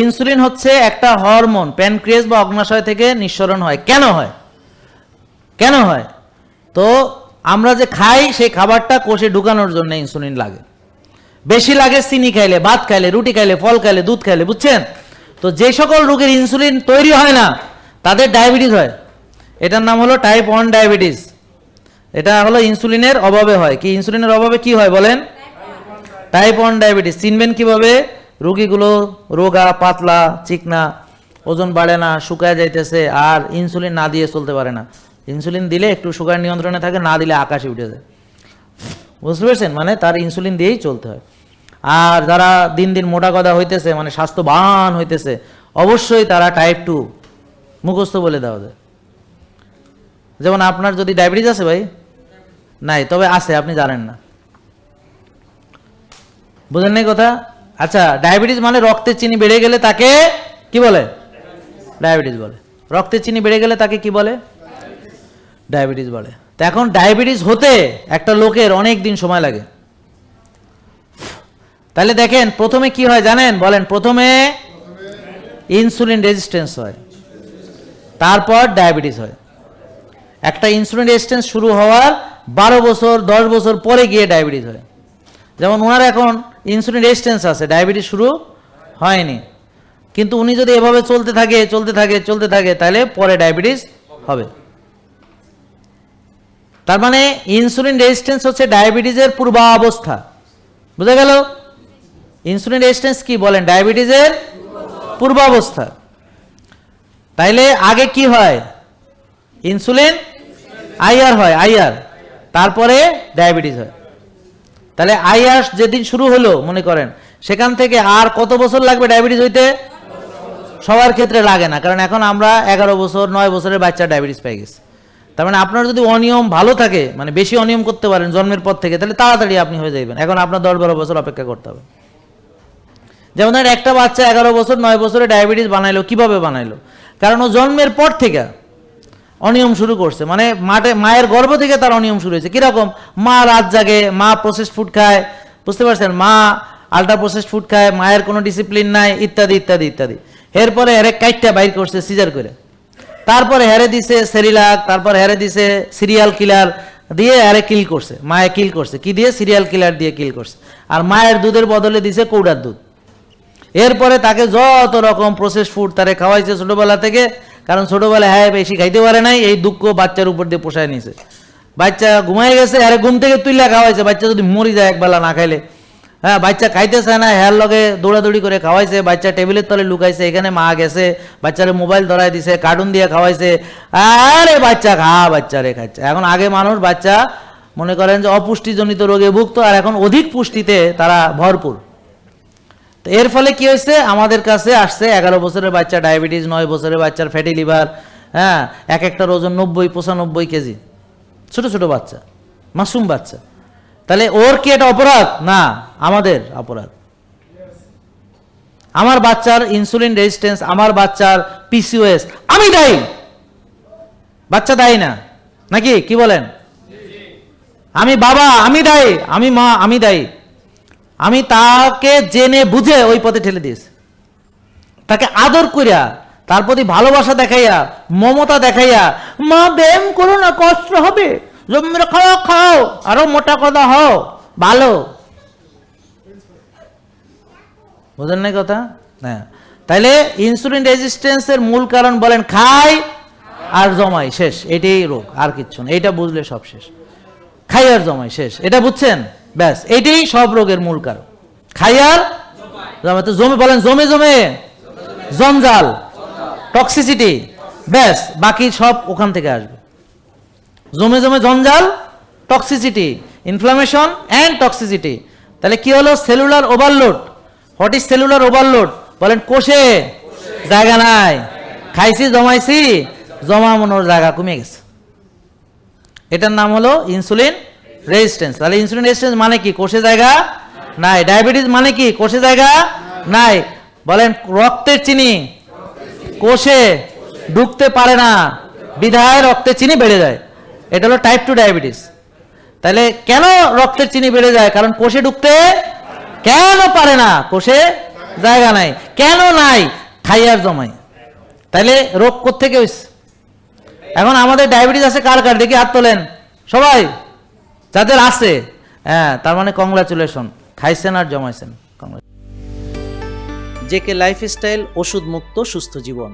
Insulin হচ্ছে একটা hormone pancreas বা অগ্নাশয় থেকে নিঃসরণ হয়। কেন হয়? কেন হয়? তো আমরা যে খাই সেই খাবারটা কোষে ঢুকানোর জন্য ইনসুলিন লাগে। বেশি লাগে চিনি খাইলে ভাত খাইলে রুটি খাইলে ফল খাইলে দুধ খাইলে বুঝছেন? তো যে সকল রোগের ইনসুলিন তৈরি হয় না তাদের ডায়াবেটিস হয়। এটার নাম হলো টাইপ ওয়ান ডায়াবেটিস এটা হলো ইনসুলিনের অভাবে হয়। কি ইনসুলিনের অভাবে কি হয় বলেন? টাইপ ওয়ান ডায়াবেটিস চিনবেন কীভাবে? রোগীগুলো রোগা, পাতলা, চিকনা, ওজন বাড়ে না, শুকায় যাইতেছে, আর ইনসুলিন না দিয়ে চলতে পারে না। ইনসুলিন দিলে একটু সুগার নিয়ন্ত্রণে থাকে, না দিলে আকাশে উঠে যায়। বুঝতে পেরেছেন? মানে তার ইনসুলিন দিয়েই চলতে হয়। আর যারা দিন দিন মোটা কথা হইতেছে মানে স্বাস্থ্যবান হইতেছে, অবশ্যই তারা টাইপ টু মুখস্থ বলে দেওয়া যায়। যেমন আপনার যদি ডায়াবেটিস আছে ভাই? নাই, তবে আছে, আপনি জানেন না। বুঝেন নাই কথা? আচ্ছা ডায়াবেটিস মানে রক্তের চিনি বেড়ে গেলে তাকে কি বলে? ডায়াবেটিস বলে। রক্তের চিনি বেড়ে গেলে তাকে কি বলে? ডায়াবেটিস বলে। তো এখন ডায়াবেটিস হতে একটা লোকের অনেক দিন সময় লাগে। তাহলে দেখেন, প্রথমে কি হয় জানেন? বলেন, প্রথমে ইনসুলিন রেজিস্ট্যান্স হয়। তারপর ডায়াবেটিস হয়। একটা ইনসুলিন রেজিস্ট্যান্স শুরু হওয়ার বারো বছর, দশ বছর পরে গিয়ে ডায়াবেটিস হয়। যেমন ওনার এখন ইনসুলিন রেজিস্ট্যান্স আছে ডায়াবেটিস শুরু হয়নি। কিন্তু উনি যদি এভাবে চলতে থাকে চলতে থাকে চলতে থাকে, তাহলে পরে ডায়াবেটিস হবে। তার মানে ইনসুলিন রেজিস্ট্যান্স হচ্ছে ডায়াবেটিসের পূর্বাবস্থা। বুঝা গেল? ইনসুলিন রেজিস্ট্যান্স কি বলেন? ডায়াবেটিসের পূর্বাবস্থা। তাইলে আগে কি হয়? ইনসুলিন আইআর হয় আইআর তারপরে ডায়াবেটিস হয়। তাহলে আইআর যেদিন শুরু হলো, মনে করেন, সেখান থেকে আর কত বছর লাগবে ডায়াবেটিস হইতে? সবার ক্ষেত্রে লাগে না, কারণ এখন আমরা এগারো বছর, নয় বছরের বাচ্চা ডায়াবেটিস পেয়ে গেছে। তার মানে আপনার যদি অনিয়ম ভালো থাকে মানে বেশি অনিয়ম করতে পারেন জন্মের পর থেকে, তাহলে তাড়াতাড়ি আপনি হয়ে যাবেন এখন আপনার দশ বারো বছর অপেক্ষা করতে হবে। যেমন ধরেন একটা বাচ্চা এগারো বছর, নয় বছরে ডায়াবেটিস বানাইলো, কীভাবে বানাইলো? কারণ ও জন্মের পর থেকে অনিয়ম শুরু করছে। মানে মাঠে, মায়ের গর্ভ থেকে তার অনিয়ম শুরু হয়েছে। কীরকম? মা রাত জাগে, মা প্রসেস ফুড খায়। বুঝতে পারছেন? মা আল্ট্রা প্রসেস ফুড খায়, মায়ের কোনো ডিসিপ্লিন নাই, ইত্যাদি ইত্যাদি ইত্যাদি। এরপরে হেরে কাইটটা বাইর করছে সিজার করে। তারপরে হেরে দিছে সেরিলাক, তারপর হেরে দিছে সিরিয়াল কিলার দিয়ে হেরে কিল করছে। মায়ে কিল করছে। কি দিয়ে? সিরিয়াল কিলার দিয়ে কিল করছে। আর মায়ের দুধের বদলে দিছে কৌডার দুধ। এরপরে তাকে যত রকম প্রসেস ফুড তারে খাওয়াইছে ছোটবেলা থেকে কারণ ছোটবেলায় হ্যাঁ বেশি খাইতে পারে নাই, এই দুঃখ বাচ্চার উপর দিয়ে পোষায় নিছে। বাচ্চা ঘুমাই গেছে, আরে ঘুম থেকে তুইলা খাওয়াইছে, বাচ্চা যদি মরি যায় একবেলা না খাইলে। হ্যাঁ বাচ্চা খাইতেছে না, হ্যার লগে দৌড়াদৌড়ি করে খাওয়াইছে, বাচ্চা টেবিলের তলে লুকাইছে, এখানে মা গেছে, বাচ্চারে মোবাইল ধরাই দিছে, কার্টুন দিয়ে খাওয়াইছে। আরে বাচ্চা খা বাচ্চারে খাচ্ছে এখন আগে মানুষ, বাচ্চা মনে করেন যে অপুষ্টিজনিত রোগে ভুগতো, আর এখন অধিক পুষ্টিতে তারা ভরপুর। তো এর ফলে কি হয়েছে? আমাদের কাছে আসছে এগারো বছরের বাচ্চা, ডায়াবেটিস, নয় বছরের বাচ্চার ফ্যাটি লিভার হ্যাঁ এক একটার ওজন নব্বই, পঁচানব্বই কেজি। ছোট ছোট বাচ্চা মাসুম বাচ্চা। তাহলে ওর কি এটা অপরাধ? না, আমাদের অপরাধ। আমার বাচ্চার ইনসুলিন রেজিস্ট্যান্স, আমার বাচ্চার পিসিওএস আমি দায়ী। বাচ্চা দায়ী না। নাকি? কি বলেন? আমি বাবা, আমি দায়ী। আমি মা, আমি দায়ী। আমি তাকে জেনে বুঝে ওই পথে ঠেলে দিয়েছি। তাকে আদর করিয়া, তার প্রতি ভালোবাসা দেখাইয়া, মমতা দেখাইয়া, মা, ব্যায়াম করো না, কষ্ট হবে। জমির খাও খাও, আরও মোটা কথা হও, ভালো। বুঝলেন না কথা? হ্যাঁ। তাইলে ইনসুলিন রেজিস্ট্যান্সের মূল কারণ বলেন খাই আর জমাই, শেষ। এটাই রোগ, আর কিচ্ছু না। এটা বুঝলে সব শেষ। খাই আর জমাই, শেষ। এটা বুঝছেন? ব্যাস, এটাই সব রোগের মূল কারণ। খাই আর তো জমে বলেন, জমে জমে। জঞ্জাল। টক্সিসিটি ব্যাস, বাকি সব ওখান থেকে আসবে। জমে জমে, জঞ্জাল টক্সিসিটি ইনফ্লামেশন অ্যান্ড টক্সিসিটি তাহলে কি হলো? Cellular overload what is cellular overload বলেন, কোষে। জায়গা নাই। খাইছি, জমাইছি জমা মনোর জায়গা কমে গেছে। এটার নাম হলো ইনসুলিন রেজিস্ট্যান্স তাহলে ইনসুলিন রেজিস্ট্যান্স মানে কি? কোষে জায়গা নাই। ডায়াবেটিস মানে কি? কোষে জায়গা নাই। বলেন, রক্তের চিনি কোষে ঢুকতে পারে না। বিধায় রক্তের চিনি বেড়ে যায়। এটা হলো টাইপ টু ডায়াবেটিস তাহলে কেন রক্তের চিনি বেড়ে যায়? কারণ কোষে ঢুকতে কেন পারে না? কোষে জায়গা নাই। কেন নাই? খাইয়ার জমাই তাহলে রোগ কোথেকে হয়েছে এখন আমাদের ডায়াবেটিস আছে কার কার? দেখি হাত তোলেন। সবাই। যাদের আছে হ্যাঁ তার মানে কংগ্রাচুলেশন খাইছেন আর জমাইছেন কংগ্রাচুলেশন জেকে লাইফস্টাইল ওষুধ মুক্ত সুস্থ জীবন।